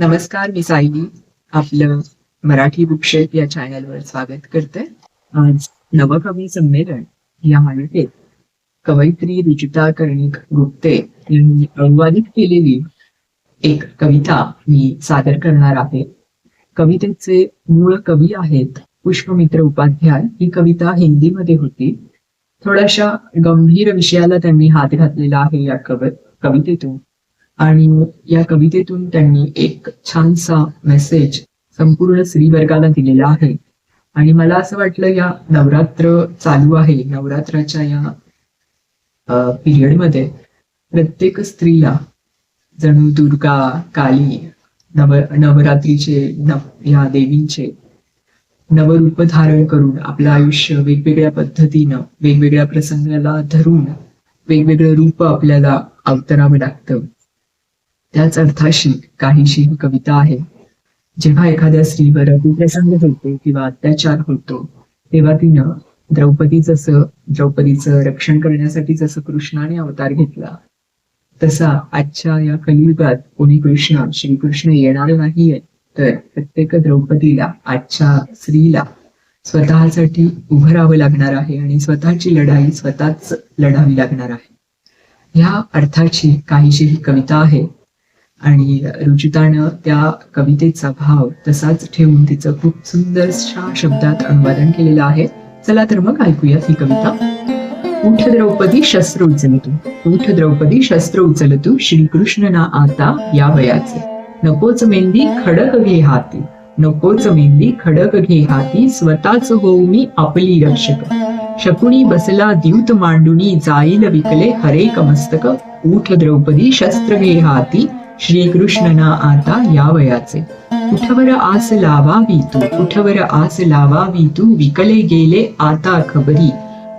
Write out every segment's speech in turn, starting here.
नमस्कार मी सायली. आपलं मराठी बुकशेप या चॅनलवर स्वागत करते. आज नवकवी संमेलन या मालिकेत कवयित्री रुचिता कर्णिक गुप्ते यांनी अनुवादित केलेली एक कविता मी सादर करणार आहे. कवितेचे मूळ कवी आहेत पुष्पमित्र उपाध्याय. ही कविता हिंदीमध्ये होती. थोड्याशा गंभीर विषयाला त्यांनी हात घातलेला आहे या कव कवितेतून. आणि या कवितेतून त्यांनी एक छानसा मेसेज संपूर्ण स्त्री वर्गाला दिलेला आहे. आणि मला असं वाटलं या नवरात्र चालू आहे. नवरात्राच्या या पिरियडमध्ये प्रत्येक स्त्रीला जणू दुर्गा काली नव नवरात्रीचे नव या देवींचे नवरूप धारण करून आपलं आयुष्य वेगवेगळ्या पद्धतीनं वेगवेगळ्या प्रसंगाला धरून वेगवेगळं रूप आपल्याला अवतरावं लागतं. त्याच अर्थाशी काहीशी ही कविता आहे. जेव्हा एखाद्या स्त्रीवर अतिप्रसंग होतो किंवा अत्याचार होतो तेव्हा तिनं द्रौपदी जसं द्रौपदीचं रक्षण करण्यासाठी जसं कृष्णाने अवतार घेतला तसा आजच्या या कलियुगात कोणी कृष्ण श्रीकृष्ण येणार नाहीये तर प्रत्येक द्रौपदीला आजच्या स्त्रीला स्वतःसाठी उभं राहावं लागणार आहे आणि स्वतःची लढाई स्वतःच लढावी लागणार आहे. ह्या अर्थाची काहीशी ही कविता आहे. आणि रुचितानं त्या कवितेचा भाव तसाच ठेवून तिचं खूप सुंदरशा शब्दात अनुवादन केलेलं आहे. चला तर मग ऐकूया ही कविता. उठ द्रौपदी शस्त्र उचलतू. उठ द्रौपदी शस्त्र उचलतू. श्रीकृष्ण ना आता या वयाचे. नकोच मेंदी खडक घे हाती. नकोच मेंदी खडक घे हाती. स्वतःच होऊ मी आपली रक्षक. शकुनी बसला द्यूत मांडुनी जाईल विकले हरेक मस्तक. उठ द्रौपदी शस्त्र घे हाती. श्रीकृष्ण ना आता या वयाचे कुठवर आस लावावी तू कुठवर आस लावावी तू विकले गेले आता खबरी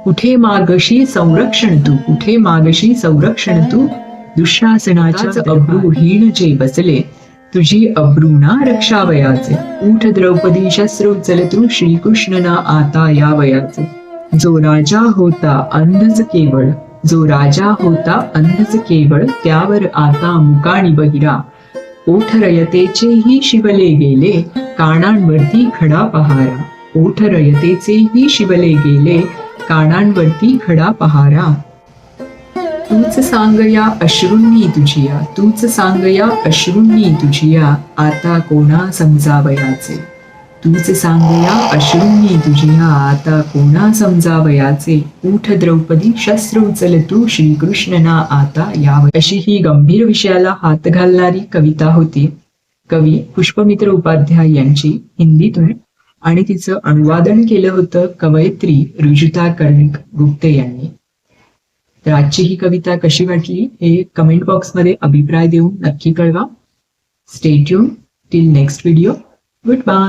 कुठे मागशी संरक्षण तू कुठे मागशी संरक्षण तू दुःशासनाच्याच अब्रूहीण जे बसले तुझी अब्रूना रक्षावयाचे ऊठ द्रौपदी शस्त्र उचल तू श्रीकृष्ण आता या वयाचे जो राजा होता अंधच केवळ जो राजा होता अंधच केवळ त्यावर आता मुकाणी बहिरा ओठ रयतेचेही शिवले गेले कानांवरती खडा पहारा ओठ रयतेचेही शिवले गेले कानांवरती खडा पहारा तूच सांग या अश्रूंनी तुझिया तूच सांग या अश्रूंनी तुझिया आता कोणा समजावयाचे तूच सांगया अश्रूंनी आता कोणा समजावयाचे उठ द्रौपदी शस्त्र उचल तू श्रीकृष्ण ना आता याव. अशी ही गंभीर विषयाला हात घालणारी कविता होती. कवी पुष्पमित्र उपाध्याय यांची हिंदीतून आणि तिचं अनुवादन केलं होतं कवयित्री रुजुता कर्णिक गुप्ते यांनी. तर आजची ही कविता कशी वाटली हे कमेंट बॉक्समध्ये अभिप्राय देऊन नक्की कळवा. Stay tuned till next video good bye